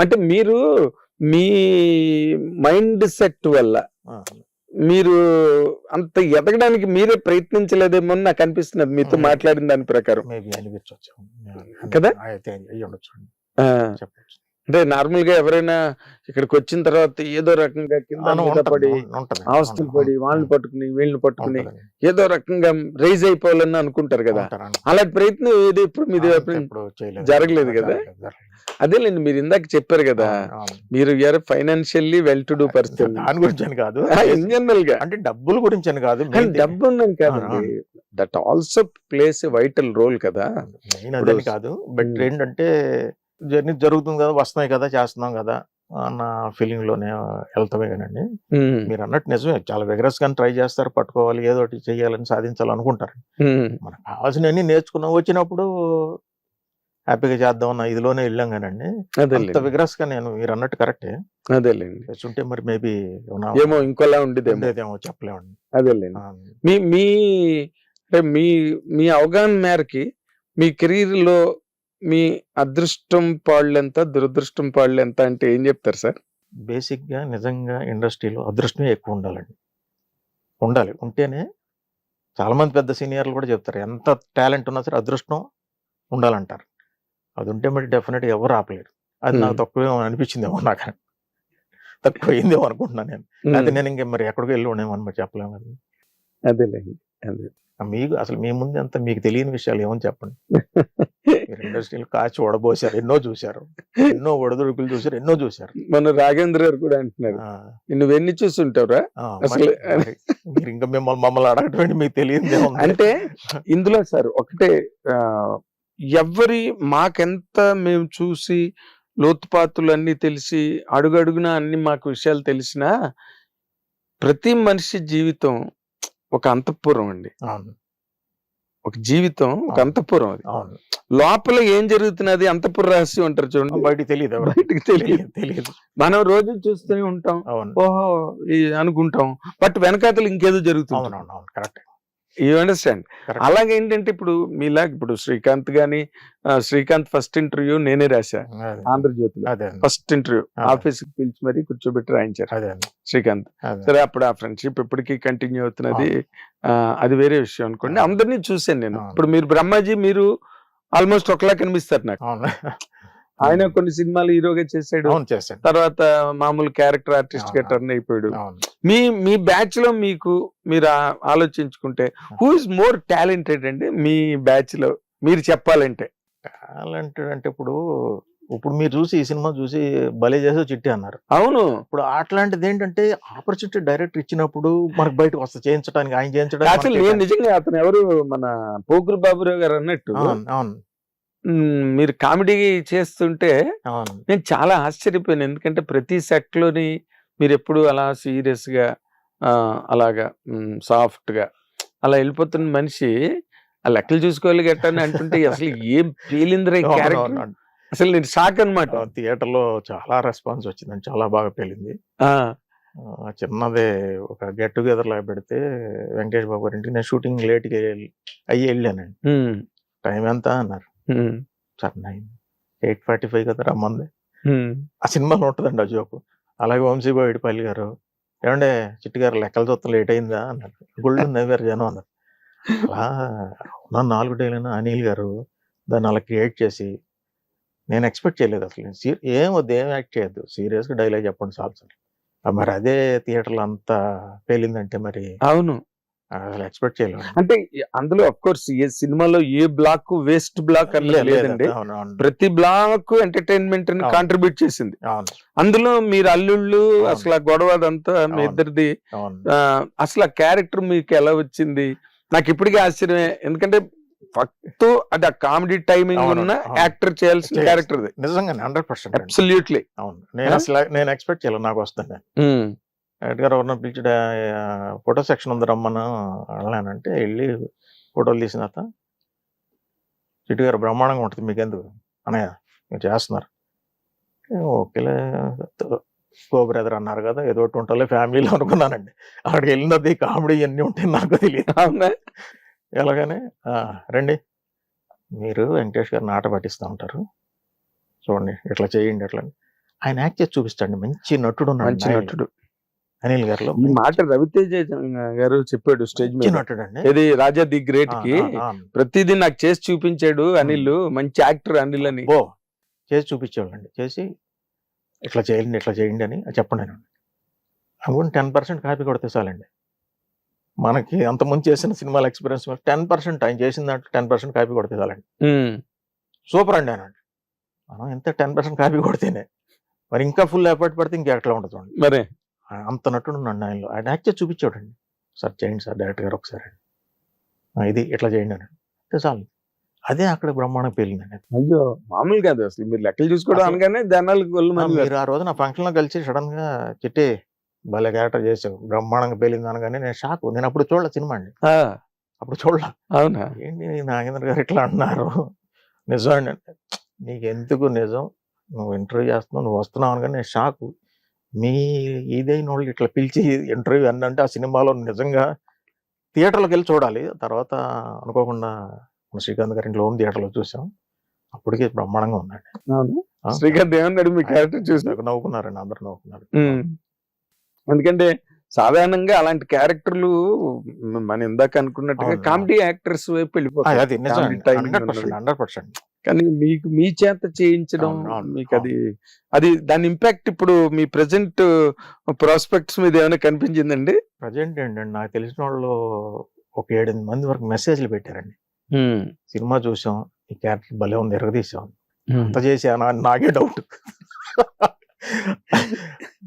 అంటే మీరు మీ mind set వల్ల. మీరు అంత ఎదగడానికి మీరే ప్రయత్నించలేదేమో నాకు అనిపిస్తున్నది మీతో. మాట్లాడిన దాని ప్రకారం కదా? అంటే నార్మల్గా ఎవరైనా ఇక్కడికి వచ్చిన తర్వాత ఏదో రకంగా కింద పడి అవస్థలు ఉంటది, పడి వాళ్ళని పట్టుకుని వీళ్ళని పట్టుకుని ఏదో రకంగా రైజ్ అయిపోవాలని అనుకుంటారు కదా. అలాంటి ప్రయత్నం ఏది ఇప్పుడు మీది. జరగలేదు కదా? అదేలేండి మీరు ఇందాక చెప్పారు కదా. మీరు financially well to do person. దాని గురించి అని కాదు. ఇన్ జనరల్గా అంటే డబ్బుల గురించి అని కాదు డబ్బు ఉన్నాం కాదండి. That also plays vital role కదా. కాదు. బట్. ఏంటంటే జర్నీ జరుగుతుంది కదా వస్తున్నాయి కదా చేస్తున్నాం కదా అన్న ఫీలింగ్లోనే వెళ్తామే కానండి. మీరు అన్నట్టు నిజమే చాలా విగరస్గా ట్రై చేస్తారు పట్టుకోవాలి ఏదో ఒకటి చేయాలని సాధించాలి అనుకుంటారు మనకు కావాల్సినవన్నీ నేర్చుకున్నాం వచ్చినప్పుడు హ్యాపీగా చేద్దాం అన్న ఇదిలోనే వెళ్ళాం కానండి. అంత విగరస్గా నేను మీరు అన్నట్టు కరెక్టే అదేలేండి. చేస్తుంటే మరి మేబీ ఏమో ఇంకోలా ఉండేదేమో. చెప్పలేమండి. అదేలేండి. మీ మీ మీ మీ అవగాహన మేరకి మీ కెరీర్లో మీ అదృష్టం పాళ్ళెంత దురదృష్టం పాళ్ళెంత అంటే ఏం చెప్తారు సార్? బేసిక్గా నిజంగా ఇండస్ట్రీలో అదృష్టమే ఎక్కువ ఉండాలండి. ఉండాలి. ఉంటేనే చాలా మంది పెద్ద సీనియర్లు కూడా చెప్తారు ఎంత టాలెంట్ ఉన్నా సరే అదృష్టం ఉండాలంటారు. అది ఉంటే మరి డెఫినెట్ ఎవరు ఆపలేరు. అది నాకు Hmm. తక్కువ అనిపించిందేమో నాకు. తక్కువ అయిందేమో అనుకుంటున్నాను నేను. అయితే నేను ఇంకా మరి ఎక్కడికి వెళ్ళి ఉండేమో అని మరి చెప్పలేము అది అదేలేండి. అదే. మీకు అసలు మీ ముందు అంత మీకు తెలియని విషయాలు ఏమని చెప్పండి? మీరు ఇండస్ట్రీలో కాచి ఓడబోసారు ఎన్నో చూశారు. ఎన్నో ఒడదుడుకులు చూశారు ఎన్నో చూశారు. మన రాఘేంద్ర గారు కూడా అంటున్నారు. నువ్వెన్ని చూస్తుంటావురా? ఆ, అసలు- మరి- ఇంకా మిమ్మల్ని మమ్మల్ని అడగటం మీకు తెలియదు అంటే ఇందులో సార్ ఒకటే ఆ, ఎవ్వరి మాకెంత మేము చూసి లోతుపాతులు అన్ని తెలిసి అడుగడుగున అన్ని మాకు విషయాలు తెలిసినా ప్రతి మనిషి జీవితం ఒక అంతఃపురం అండి. అవును. ఒక జీవితం ఒక. అంతఃపురం అది. అవును. లోపల ఏం జరుగుతున్నది? అంతఃపుర రహస్యం అంటారు చూడండి. బయటికి తెలియదు బయటికి తెలియదు. తెలియదు మనం రోజు చూస్తూనే ఉంటాం. ఓహో అనుకుంటాం. బట్ వెనకాతలు ఇంకేదో జరుగుతుంది. కరెక్ట్. You understand. అలాగే ఏంటంటే ఇప్పుడు మీలా ఇప్పుడు శ్రీకాంత్ గాని శ్రీకాంత్ ఫస్ట్ ఇంటర్వ్యూ నేనే రాశా ఆంధ్రజ్యోతిలో. అదే ఫస్ట్ ఇంటర్వ్యూ. ఆఫీస్కి పిలిచి మరీ కూర్చోబెట్టి రాయించారు అదే శ్రీకాంత్. సరే అప్పుడు ఆ ఫ్రెండ్షిప్ ఇప్పటికీ కంటిన్యూ అవుతున్నది అది వేరే విషయం అనుకోండి. అందరినీ చూశాను నేను. ఇప్పుడు మీరు బ్రహ్మాజీ మీరు ఆల్మోస్ట్ ఒకలా కనిపిస్తారు నాకు. ఆయన కొన్ని సినిమాలు హీరోగా చేశాడు. అవును చేశాను తర్వాత మామూలు క్యారెక్టర్ ఆర్టిస్ట్గా. టర్న్ అయిపోయాడు. మీ మీ బ్యాచ్లో మీకు మీరు ఆలోచించుకుంటే హూ ఇస్ మోర్ టాలెంటెడ్ అండి మీ బ్యాచ్లో? మీరు చెప్పాలంటే. టాలెంటెడ్ అంటే ఇప్పుడు ఇప్పుడు మీరు చూసి ఈ సినిమా చూసి భలే చేసే చిట్టి అన్నారు. అవును. ఇప్పుడు అట్లాంటిది ఏంటంటే ఆపర్చునిటీ డైరెక్టర్ ఇచ్చినప్పుడు మనకు బయటకు వస్తుంది చేయించడానికి ఆయన చేయించడానికి అసలు నేను నిజంగా అతను ఎవరు? మన పోకురు బాబురావు గారు అన్నట్టు. అవును. మీరు కామెడీ చేస్తుంటే నేను చాలా ఆశ్చర్యపోయాను. ఎందుకంటే ప్రతి సెట్లోని మీరు ఎప్పుడు అలా సీరియస్గా ఆ, అలాగా సాఫ్ట్గా అలా వెళ్ళిపోతున్న మనిషి ఆ లెక్కలు చూసుకోవాలి గట్టని అంటుంటే అసలు ఏం పేలిందిరా క్యారెక్టర్? అసలు నేను షాక్ అనమాట అవును. థియేటర్లో చాలా రెస్పాన్స్ వచ్చిందండి. చాలా బాగా ఆ, చిన్నదే ఒక గెట్ టుగెదర్ లాగా పెడితే వెంకటేష్ బాబు గారి ఇంటికి నేను షూటింగ్ లేట్గా అయ్యి వెళ్ళానండి. టైం ఎంత అన్నారు? Sir nine eight forty five కదా రమ్మంది. ఆ సినిమాలో ఉంటుందండి ఆ జోకు. అలాగే వంశీబాయిడిపల్లి గారు. ఏమంటే చిట్టి గారు లెక్కలు చూస్తాం లేట్ అయిందా అన్నారు గుళ్ళు నవ్వారు జనం అన్నారు. అలా ఉన్న నాలుగు డేలైనా అనిల్ గారు దాన్ని అలా క్రియేట్ చేసి నేను ఎక్స్పెక్ట్ చేయలేదు అసలు. సీ- ఏం వద్దు ఏం యాక్ట్ చేయొద్దు. సీరియస్గా డైలాగ్ చెప్పండి సార్ మరి అదే థియేటర్లో అంత పేలిందంటే మరి అవును. అసలు ఎక్స్పెక్ట్ చేయలేదు అంటే అందులో అఫ్ కోర్స్ ఏ సినిమాలో ఏ బ్లాక్ వేస్ట్ బ్లాక్ అన్నది లేదండి. ప్రతి బ్లాక్ ఎంటర్టైన్మెంట్ని అవును. కాంట్రిబ్యూట్ చేసింది. అందులో మీరు అల్లుళ్ళు. అసలు ఆ గొడవ అదంతా మీ. ఇద్దరిది అసలు ఆ క్యారెక్టర్ మీకు ఎలా వచ్చింది? నాకు ఇప్పటికీ ఆశ్చర్యమే. ఎందుకంటే ఫస్ట్ అది ఆ కామెడీ టైమింగ్ ఉన్న. యాక్టర్ చేయాల్సిన చేయాల్సి- క్యారెక్టర్ నిజంగానే హండ్రెడ్ పర్సెంట్ అబ్సల్యూట్లీ అవును. నేను? అసలు నేను ఎక్స్పెక్ట్ చేయలేదు నాకు వస్తుంది డైరెక్ట్ గారు ఎవరన్నా పిలిచి ఫోటో సెక్షన్ ఉంది రమ్మను వెళ్ళానంటే వెళ్ళి ఫోటోలు తీసిన తర్వాత చిట్టు గారు బ్రహ్మాండంగా ఉంటుంది మీకు ఎందుకు అనయ్య మీరు చేస్తున్నారు. ఓకేలే కో బ్రదర్ అన్నారు కదా ఏదో ఒకటి ఉంటుందిలే ఫ్యామిలీలో అనుకున్నానండి. అక్కడికి వెళ్ళినది కామెడీ ఇవన్నీ ఉంటాయి నాకు తెలియదు. ఎలాగనే "ఆ, రండి. మీరు వెంకటేష్ గారిని ఆట పట్టిస్తూ ఉంటారు. చూడండి ఇట్లా చేయండి అట్లా అని. ఆయన యాక్ట్ చేసి చూపిస్తాండి మంచి నటుడు మంచి. నటుడు. అనిల్ గారిలో ఈ మాట రవితేజ గారు చెప్పాడు స్టేజ్ మీద. ఇది రాజా ది గ్రేట్కి? ప్రతిదీ నాకు చేసి చూపించాడు అనిల్. మంచి యాక్టర్ అనిల్ అని. బో చేసి చూపించేవాళ్ళండి. చేసి ఇట్లా చేయండి ఇట్లా చేయండి అని చెప్పండి అని. అవును టెన్ పర్సెంట్ కాపీ కొడితే చాలండి. మనకి అంతకుముందు చేసిన సినిమాల ఎక్స్పీరియన్స్ టెన్ పర్సెంట్ ఆయన చేసిన దాంట్లో టెన్ పర్సెంట్ కాపీ కొడితే చాలండి. సూపర్ అండి అనండి మనం ఎంత టెన్ పర్సెంట్ కాపీ కొడితేనే. మరి ఇంకా ఫుల్ ఎఫర్ట్ పడితే ఇంకా ఎట్లా ఉంటుంది మరి అంత నటుడు ఉన్నాడు ఆయనలో. ఆయన యాక్ట్ చేసి చూపించాడండి సార్ చేయండి సార్ డైరెక్టర్ గారు ఒకసారి ఇది ఇట్లా చేయండి అని అంటే చాలు. అదే అక్కడ బ్రహ్మాండం పేలిందండి అయ్యో మామూలు కాదు అసలు. మీరు లెక్కలు చూసుకోవడం అనగానే జనాలకు మీరు ఆ రోజు నా ఫంక్షన్లో కలిసి సడన్గా చిట్టి భలే క్యారెక్టర్ చేసావు బ్రహ్మాండంగా పేలింది అనగానే నేను షాక్. నేను అప్పుడు చూడలే సినిమా అండి. అప్పుడు చూడలే. అవునా? ఏంటి నాగేంద్ర గారు ఇట్లా అన్నారు? నిజం అండి. నీకు ఎందుకు నిజం? నువ్వు ఇంటర్వ్యూ చేస్తున్నావు నువ్వు వస్తున్నావు అనగానే నేను షాక్. మీ ఇదైన వాళ్ళు ఇట్లా పిలిచి ఇంటర్వ్యూ అంటే ఆ సినిమాలో నిజంగా థియేటర్లోకి వెళ్ళి చూడాలి. తర్వాత అనుకోకుండా మన శ్రీకాంత్ గారి ఇంట్లో హోమ్ థియేటర్లో చూసాం. అప్పటికే బ్రహ్మాండంగా ఆ, శ్రీకాంత్ ఏమన్నాడు? మీ క్యారెక్టర్ చూసి. నవ్వుకున్నారండి. అందరు నవ్వుకున్నారు. ఎందుకంటే సాధారణంగా అలాంటి క్యారెక్టర్లు మన ఇందాక అనుకున్నట్టుగా. కామెడీ యాక్టర్స్ వైపు. Percent hundred percent. కానీ మీకు మీ చేత చేయించడం మీకు అది అది దాని ఇంపాక్ట్ ఇప్పుడు మీ ప్రెసెంట్ ప్రాస్పెక్ట్స్ మీద ఏమైనా కనిపించిందండి? ప్రజెంట్ ఏంటండి? నాకు తెలిసిన వాళ్ళు ఒక ఏడెనిమిది మంది వరకు మెసేజ్లు పెట్టారండి. సినిమా చూసాం ఈ క్యారెక్టర్ భలే ఉంది ఎరగదీసాం అంత చేసానా అని నాకే డౌట్.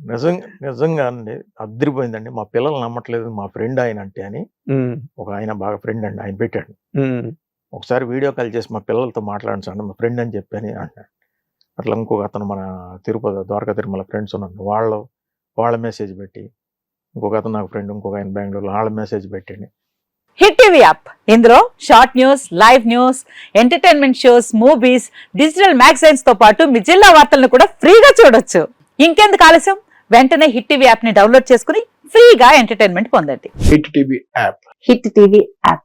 నిజంగా నిజంగా అండి అద్దరిపోయిందండి. మా పిల్లలు నమ్మట్లేదు మా ఫ్రెండ్ ఆయన అంటే అని. ఒక ఆయన బాగా ఫ్రెండ్ అండి ఆయన పెట్టాడు. ఒకసారి వీడియో కాల్ చేసి మా పిల్లలతో మాట్లాడండి మా ఫ్రెండ్ అని చెప్పని అంటాడు అట్లా ఇంకొక అతను మన తిరుపతి ద్వారకా తిరుమల ఫ్రెండ్స్ ఉన్నారు వాళ్ళు వాళ్ళ మెసేజ్ పెట్టి ఇంకొక అతను నాకు ఫ్రెండ్ ఇంకొక ఆయన బెంగళూరు వాళ్ళ మెసేజ్ పెట్టండి. Hit TV app. ఇందులో short news live news entertainment shows movies digital మ్యాగజైన్స్తో పాటు మీ జిల్లా వార్తలను కూడా ఫ్రీగా చూడొచ్చు. ఇంకెందుకు ఆలస్యం? వెంటనే హిట్ టీవీ యాప్ని డౌన్లోడ్ చేసుకుని ఫ్రీగా ఎంటర్టైన్మెంట్ పొందండి. Hit TV app. Hit TV app.